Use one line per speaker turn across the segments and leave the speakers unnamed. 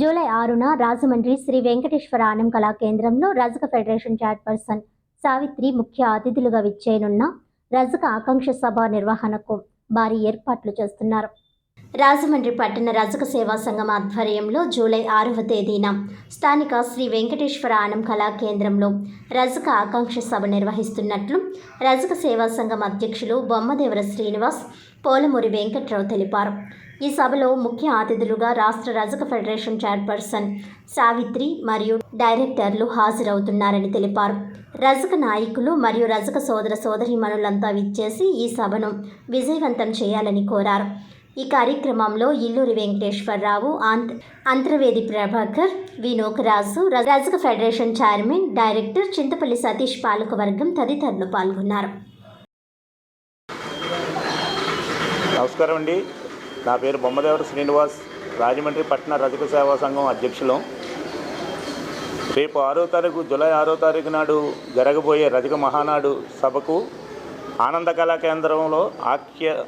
July ఆరున రాజమండ్రి శ్రీ వెంకటేశ్వర ఆనం కళా కేంద్రంలో రజక ఫెడరేషన్ చైర్పర్సన్ సావిత్రి ముఖ్య అతిథులుగా విచ్చేయనున్న రజక ఆకాంక్ష సభ నిర్వహణకు భారీ ఏర్పాట్లు చేస్తున్నారు. రాజమండ్రి పట్టణ రజక సేవా సంఘం ఆధ్వర్యంలో జూలై ఆరవ తేదీన స్థానిక శ్రీ వెంకటేశ్వర ఆనం కళా కేంద్రంలో రజక ఆకాంక్ష సభ నిర్వహిస్తున్నట్లు రజక సేవా సంఘం అధ్యక్షులు బొమ్మదేవర శ్రీనివాస్ పోలమూరి వెంకట్రావు తెలిపారు. ఈ సభలో ముఖ్య అతిథులుగా రాష్ట్ర రజక ఫెడరేషన్ చైర్పర్సన్ సావిత్రి మరియు డైరెక్టర్లు హాజరవుతున్నారని తెలిపారు. రజక నాయకులు మరియు రజక సోదర సోదరీమణులంతా విచ్చేసి ఈ సభను విజయవంతం చేయాలని కోరారు. ఈ కార్యక్రమంలో ఇల్లూరి వెంకటేశ్వరరావు అంత అంతర్వేది ప్రభాకర్ వి రాజు ర- Rajaka federation chairman director Chintapalli Satish పాలకవర్గం తదితరులు పాల్గొన్నారు.
నమస్కారం అండి. నా పేరు బొమ్మదేవర శ్రీనివాస్ రాజమండ్రి పట్టణ రజక సేవా సంఘం అధ్యక్షులు. రేపు ఆరో తారీఖు జూలై ఆరో తారీఖు నాడు జరగబోయే రజక మహానాడు సభకు ఆనంద కళా కేంద్రంలో ఆఖ్య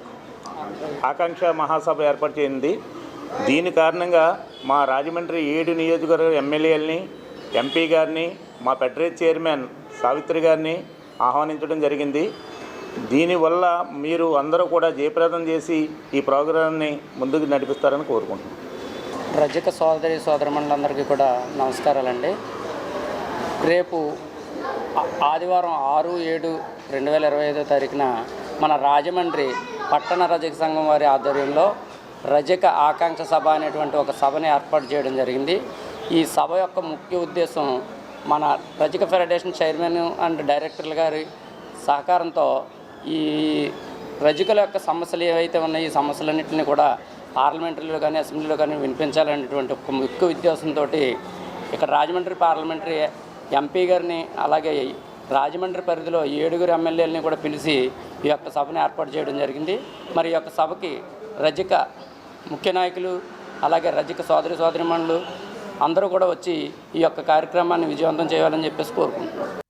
ఆకాంక్ష మహాసభ ఏర్పాటు చేయింది. దీని కారణంగా మా రాజమండ్రి ఏడు నియోజకవర్గ ఎమ్మెల్యేలని ఎంపీ గారిని మా ఫెడరేట్ చైర్మన్ సావిత్రి గారిని ఆహ్వానించడం జరిగింది. దీనివల్ల మీరు అందరూ కూడా జయప్రదం చేసి ఈ ప్రోగ్రాంని ముందుకు నడిపిస్తారని కోరుకుంటున్నాను
రజక సోదరి సోదరమణులందరికీ కూడా నమస్కారాలండి. రేపు ఆదివారం ఆరు ఏడు రెండు వేల ఇరవై ఐదో తారీఖున మన రాజమండ్రి పట్టణ రజక సంఘం వారి ఆధ్వర్యంలో రజక ఆకాంక్ష సభ అనేటువంటి ఒక సభని ఏర్పాటు చేయడం జరిగింది. ఈ సభ యొక్క ముఖ్య ఉద్దేశం మన రజక ఫెడరేషన్ చైర్మన్ అండ్ డైరెక్టర్ల గారి సహకారంతో ఈ రజకుల యొక్క సమస్యలు ఏవైతే ఉన్నాయో ఈ సమస్యలన్నింటినీ కూడా పార్లమెంటరీలో కానీ అసెంబ్లీలో కానీ వినిపించాలనేటువంటి ఒక ముఖ్య ఉద్దేశంతో ఇక్కడ రాజమండ్రి పార్లమెంటరీ ఎంపీ గారిని అలాగే రాజమండ్రి పరిధిలో ఏడుగురు ఎమ్మెల్యేలని కూడా పిలిచి ఈ యొక్క సభను ఏర్పాటు చేయడం జరిగింది. మరి ఈ యొక్క సభకి రజిక ముఖ్య నాయకులు అలాగే రజిక సోదరి సోదరిమణులు అందరూ కూడా వచ్చి ఈ యొక్క కార్యక్రమాన్ని విజయవంతం చేయాలని చెప్పేసి కోరుకుంటున్నారు